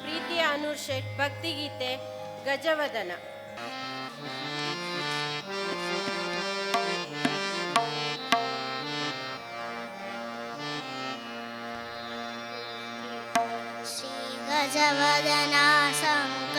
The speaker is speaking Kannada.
ಪ್ರೀತಿಯ ಅನೂರ್ ಶೆಟ್ ಭಕ್ತಿಗೀತೆ ಗಜವದನ. ಶ್ರೀ ಗಜವದನ ಸಂಕ